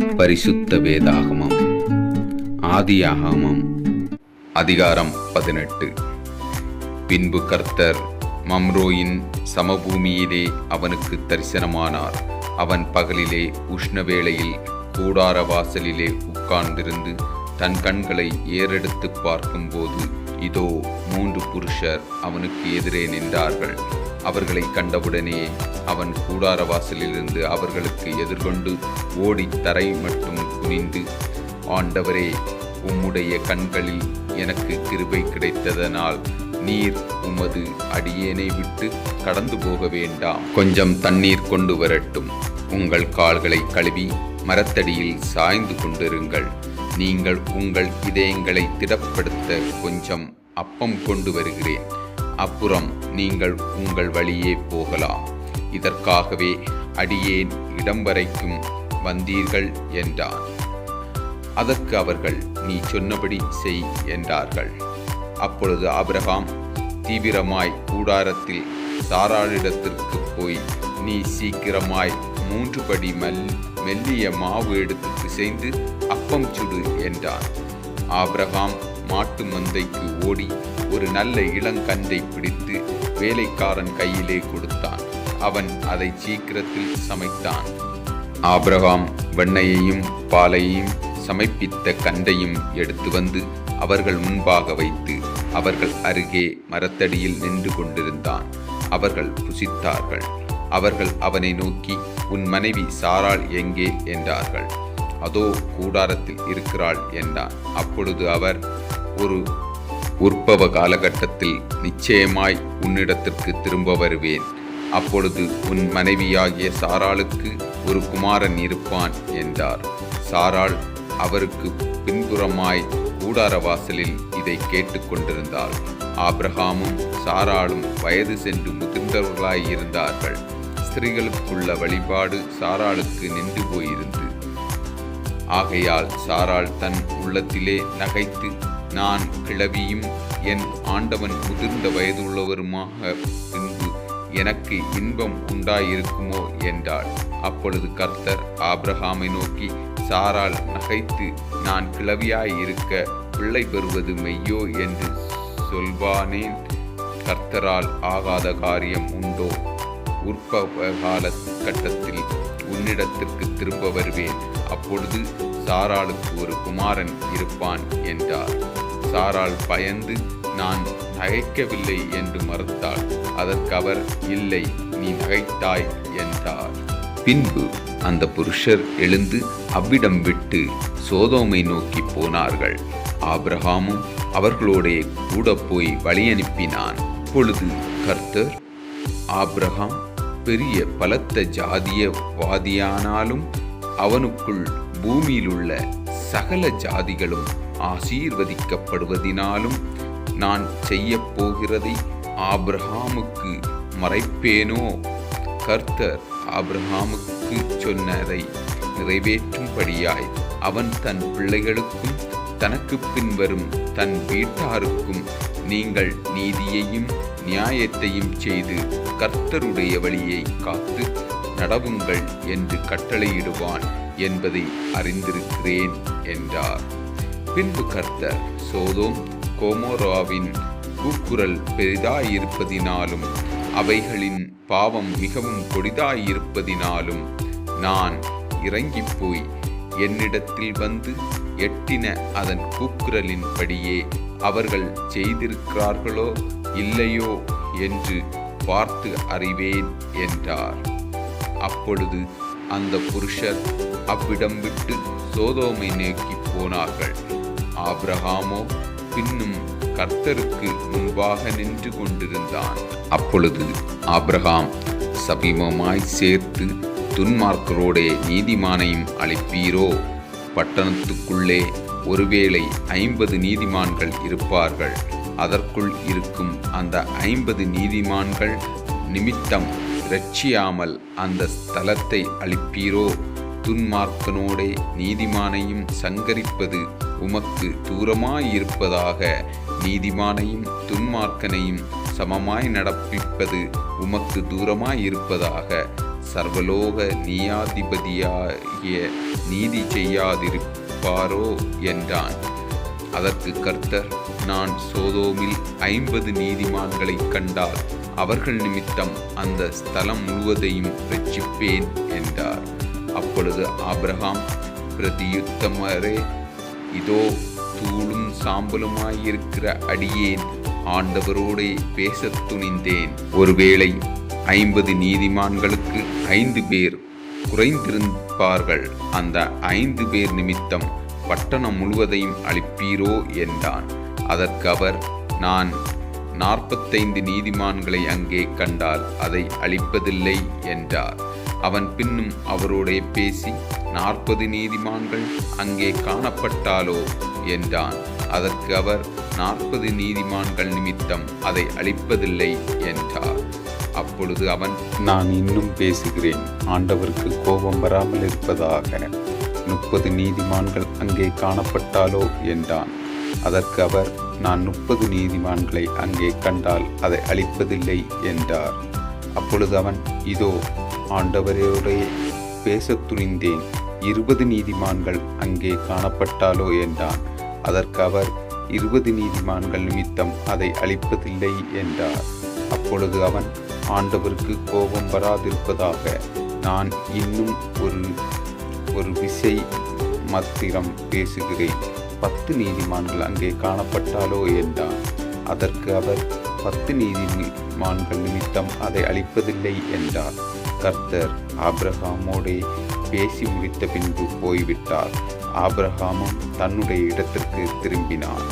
பரிசுத்த வேதாகமம். ஆதியாகமம். அதிகாரம் பதினெட்டு. பின்பு கர்த்தர் மம்ரோயின் சமபூமியிலே அவனுக்கு தரிசனமானார். அவன் பகலிலே உஷ்ண வேளையில் கூடார வாசலிலே உட்கார்ந்திருந்து தன் கண்களை ஏறெடுத்து பார்க்கும்போது இதோ மூன்று புருஷர் அவனுக்கு எதிரே நின்றார்கள். அவர்களை கண்டவுடனே அவன் கூடார வாசலிலிருந்து அவர்களுக்கு எதிர்கொண்டு ஓடி தரை மட்டும் குனிந்து ஆண்டவரே உம்முடைய கண்களில் எனக்கு கிருபை கிடைத்ததனால் நீர் உமது அடியேனை விட்டு கடந்து போக வேண்டாம். கொஞ்சம் தண்ணீர் கொண்டு வரட்டும். உங்கள் கால்களை கழுவி மரத்தடியில் சாய்ந்து கொண்டிருங்கள். நீங்கள் உங்கள் இதயங்களை திடப்படுத்த கொஞ்சம் அப்பம் கொண்டு வருகிறேன். அப்புறம் நீங்கள் உங்கள் வழியே போகலாம். இதற்காகவே அடியேன் இடம் வரைக்கும் வந்தீர்கள் என்றான். அதற்கு அவர்கள் நீ சொன்னபடி செய் என்றார்கள். அப்பொழுது ஆபிரகாம் தீவிரமாய் கூடாரத்தில் தாராளிடத்திற்கு போய் நீ சீக்கிரமாய் மூன்று படி மெல் மெல்லிய மாவு எடுத்து பிசைந்து அப்பம் சுடு என்றான். ஆபிரகாம் மாட்டு மந்தைக்கு ஓடி ஒரு நல்ல இளங்கன்றை பிடித்து வேலைக்காரன் கையிலே கொடுத்தான். அவன் அதை சீக்கிரத்தில் சமைத்தான். ஆபிரகாம் வெண்ணையையும் பாலையும் சமைப்பித்த கண்டையும் எடுத்து வந்து அவர்கள் முன்பாக வைத்து அவர்கள் அருகே மரத்தடியில் நின்று கொண்டிருந்தான். அவர்கள் புசித்தார்கள். அவர்கள் அவனை நோக்கி உன் மனைவி சாராள் எங்கே? என்றார்கள். அதோ கூடாரத்தில் இருக்கிறாள் என்றான். அப்பொழுது அவர் ஒரு உற்பவ காலகட்டத்தில் நிச்சயமாய் உன்னிடத்திற்கு திரும்ப வருவேன். அப்பொழுது உன் மனைவியாகிய சாராளுக்கு ஒரு குமாரன் இருப்பான் என்றார். சாராள் அவருக்கு பின்புறமாய் கூடார வாசலில் இதை கேட்டுக்கொண்டிருந்தாள் ஆப்ரஹாமும் சாராளும் வயது சென்று முதிர்ந்தவர்களாய் இருந்தார்கள். ஸ்திரீகளுக்குள்ள வழிபாடு சாராளுக்கு நின்று போயிருந்து ஆகையால் சாராள் தன் உள்ளத்திலே நகைத்து நான் கிளவியும் என் ஆண்டவன் முதிர்ந்த வயதுள்ளவருமாக பின்பு எனக்கு இன்பம் உண்டாயிருக்குமோ என்றாள். அப்பொழுது கர்த்தர் ஆப்ரஹாமை நோக்கி சாரால் நகைத்து நான் கிளவியாயிருக்க பிள்ளை பெறுவது மெய்யோ என்று சொல்வானேன்? கர்த்தரால் ஆகாத காரியம் உண்டோ? உற்பகால கட்டத்தில் உன்னிடத்திற்கு திரும்ப வருவேன். அப்பொழுது சாராளுக்கு ஒரு குமாரன் இருப்பான் என்றார். சாராள் பயந்து நான் நகைக்கவில்லை என்று மறுத்தாள். அதற்கு அவர் இல்லை நீ நகைத்தாய் என்றார். பின்பு அந்த புருஷர் எழுந்து அவ்விடம் விட்டு சோதோமை நோக்கி போனார்கள். ஆபிரகாமும் அவர்களோடே கூட போய் வழி அனுப்பினான் பொழுது கர்த்தர் ஆப்ரஹாம் பெரிய பலத்த ஜாதிய வாதியானாலும் அவனுக்குள் பூமியிலுள்ள சகல ஜாதிகளும் ஆசீர்வதிக்கப்படுவதினாலும் நான் செய்ய போகிறதை ஆப்ரஹாமுக்கு மறைப்பேனோ? கர்த்தர் ஆப்ரஹாமுக்கு சொன்னதை நிறைவேற்றும்படியாய் அவன் தன் பிள்ளைகளுக்கும் தனக்கு பின்வரும் தன் வீட்டாருக்கும் நீங்கள் நீதியையும் நியாயத்தையும் செய்து கர்த்தருடைய வழியை காத்து நடவுங்கள் என்று கட்டளையிடுவான் என்பதை அறிந்திருக்கிறேன் என்றார். பின்பு கர்த்தர் சோதோம் கோமோராவின் கூக்குரல் பெரிதாயிருப்பதினாலும் அவைகளின் பாவம் மிகவும் கொடிதாயிருப்பதினாலும் நான் இறங்கிப் போய் என்னிடத்தில் வந்து எட்டின அதன் கூக்குரலின்படியே அவர்கள் செய்திருக்கிறார்களோ இல்லையோ என்று பார்த்து அறிவேன் என்றார். அப்பொழுது அந்த புருஷர் அவ்விடம் விட்டு சோதோமை நோக்கி போனார்கள். ஆபிரகாமோ பின்னும் கர்த்தருக்கு முன்பாக நின்று கொண்டிருந்தான். அப்பொழுது ஆபிரகாம் சபீமமாய் சேர்த்து துன்மார்க்கரோடே நீதிமானையும் அழைப்பீரோ? பட்டணத்துக்குள்ளே ஒருவேளை ஐம்பது நீதிமான்கள் இருப்பார்கள். அதற்குள் இருக்கும் அந்த ஐம்பது நீதிமான்கள் நிமித்தம் ரட்சியாமல் அந்த ஸ்தலத்தை அழிப்பீரோ? துன்மார்க்கனோடே நீதிமானையும் சங்கரிப்பது உமக்கு தூரமாயிருப்பதாக நீதிமானையும் துன்மார்க்கனையும் சமமாய் நடப்பிப்பது உமக்கு தூரமாயிருப்பதாக சர்வலோக நியாதிபதியாகிய நீதி செய்யாதிருப்பாரோ என்றான். அதற்கு கர்த்தர் நான் சோதோமில் ஐம்பது நீதிமான்களை கண்டால் அவர்கள் நிமித்தம் அந்த ஸ்தலம் முழுவதையும் ரட்சிப்பேன் என்றார். அப்பொழுது ஆப்ரஹாம் பிரதியுத்தமரே இதோ தூளும் சாம்பலுமாயிருக்கிற அடியேன் ஆண்டவரோடே பேசத் துணிந்தேன். ஒருவேளை ஐம்பது நீதிமான்களுக்கு ஐந்து பேர் குறைந்திருப்பார்கள் அந்த ஐந்து பேர் நிமித்தம் பட்டணம் முழுவதையும் அளிப்பீரோ என்றான். அதற்கு அவர் நான் நாற்பத்தைந்து நீதிமான்களை அங்கே கண்டால் அதை அழிப்பதில்லை என்றார். அவன் பின்னும் அவரோடே பேசி நாற்பது நீதிமான்கள் அங்கே காணப்பட்டாலோ? என்றான். அதற்கு அவர் நாற்பது நீதிமான்கள் நிமித்தம் அதை அழிப்பதில்லை என்றார். அப்பொழுது அவன் நான் இன்னும் பேசுகிறேன். ஆண்டவருக்கு கோபம் வராமல் இருப்பதாக. முப்பது நீதிமான்கள் அங்கே காணப்பட்டாலோ? என்றான். அதற்கு அவர் நான் முப்பது நீதிமான்களை அங்கே கண்டால் அதை அழிப்பதில்லை என்றார். அப்பொழுது அவன் இதோ ஆண்டவரோடே பேசத் துணிந்தேன். இருபது நீதிமான்கள் அங்கே காணப்பட்டாலோ என்றான். அதற்கு அவர் இருபது நீதிமான்கள் நிமித்தம் அதை அழிப்பதில்லை என்றார். அப்பொழுது அவன் ஆண்டவருக்கு கோபம் வராதிருப்பதாக நான் இன்னும் ஒரு ஒரு விசை மத்திரம் பேசுகிறேன். பத்து நீதிமான்கள் அங்கே காணப்பட்டாலோ என்றான். அதற்கு அவர் பத்து நீதிமான்கள் நிமித்தம் அதை அழிப்பதில்லை என்றார். கர்த்தர் ஆப்ரஹாமோடே பேசி முடித்த பின்பு போய்விட்டார். ஆப்ரஹாமும் தன்னுடைய இடத்திற்கு திரும்பினான்.